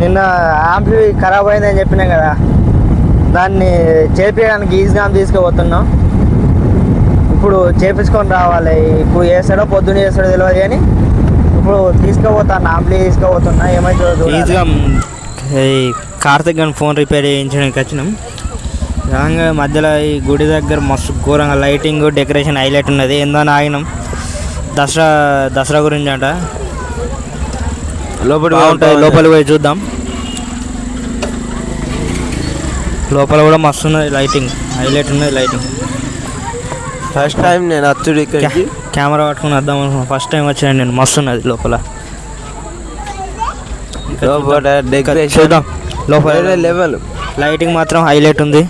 నిన్న ఆంప్లి ఖరాబ్ అయిందని చెప్పినా కదా దాన్ని చేపించడానికి ఈజీగా తీసుకుపోతున్నాం. ఇప్పుడు చేపించుకొని రావాలి. ఇప్పుడు చేస్తాడో పొద్దున్న చేస్తాడో తెలియదు కానీ ఇప్పుడు తీసుకుపోతాను ఆంప్లి తీసుకుపోతున్నా ఏమైతుందో ఈజీగా కార్తిక్ గారిని ఫోన్ రిపేర్ చేయించడానికి వచ్చినాం. రాగా మధ్యలో ఈ గుడి దగ్గర మస్తు ఘోరంగా లైటింగ్ డెకరేషన్ హైలైట్ ఉన్నది. ఏందని ఆగినాం. దసరా దసరా గురించి అంట. లోపల బాగుంటుంది. లోపలికి పోయి చూద్దాం. లోపల కూడా మస్తు ఉన్నది లైటింగ్ హైలైట్ ఉన్నది లైటింగ్ ఫస్ట్ టైం నేను అచ్చుడు ఇక్కడికి. కెమెరా పట్టుకుని వద్దాం అనుకున్నాను ఫస్ట్ టైం వచ్చాను నేను. మస్తు ఉన్నది లోపల. లోపల చూద్దాం. లోపల లెవెల్ లైటింగ్ మాత్రం హైలైట్ ఉంది.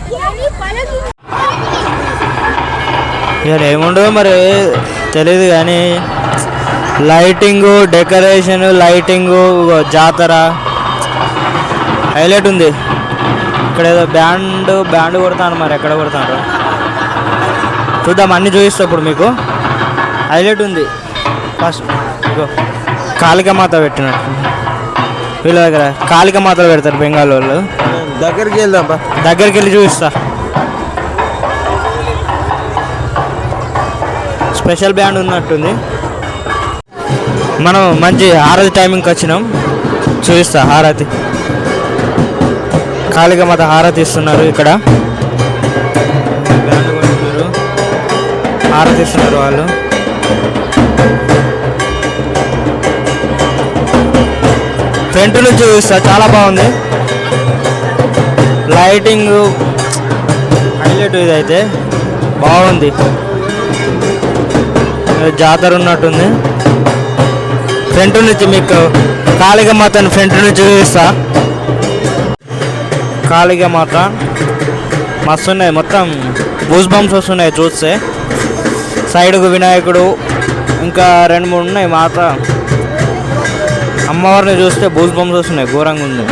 ఇక ఏముండదో మరి తెలియదు కానీ లైటింగ్ డెకరేషన్ లైటింగ్ జాతర. హైలైట్ ఉంది. ఇక్కడ ఏదో బ్యాండ్ బ్యాండ్ కొడతాను మరి ఎక్కడ కొడతాను చూద్దాం అన్ని చూపిస్తా ఇప్పుడు మీకు. హైలైట్ ఉంది. ఫస్ట్ ఇగో కాళిక మాత పెట్టినట్టు. వీళ్ళ దగ్గర కాళిక మాతలు పెడతారు బెంగాల్ వాళ్ళు. దగ్గరికి వెళ్దాం దగ్గరికి వెళ్ళి చూపిస్తా. స్పెషల్ బ్యాండ్ ఉన్నట్టుంది. మనం మంచి హారతి టైమింగ్కి వచ్చినాం. చూపిస్తా హారతి కాళిక మాత హారతి ఇస్తున్నారు ఇక్కడ. హారతి ఇస్తున్నారు వాళ్ళు. ఫ్రంట్ నుంచి చూపిస్తా చాలా బాగుంది. లైటింగ్ హైలైట్ ఇది అయితే బాగుంది. జాతర ఉన్నట్టుంది. ఫ్రంట్ నుంచి మీకు కాళిక మాతని ఫ్రంట్ నుంచి చూపిస్తా. కాళిక మాత మస్తున్నాయి మొత్తం బూస్ బంప్స్ వస్తున్నాయి చూస్తే. సైడ్కు వినాయకుడు ఇంకా రెండు మూడు ఉన్నాయి మాత. అమ్మవారిని చూస్తే బూజ్ బంప్స్ వస్తున్నాయి ఘోరంగా ఉంది.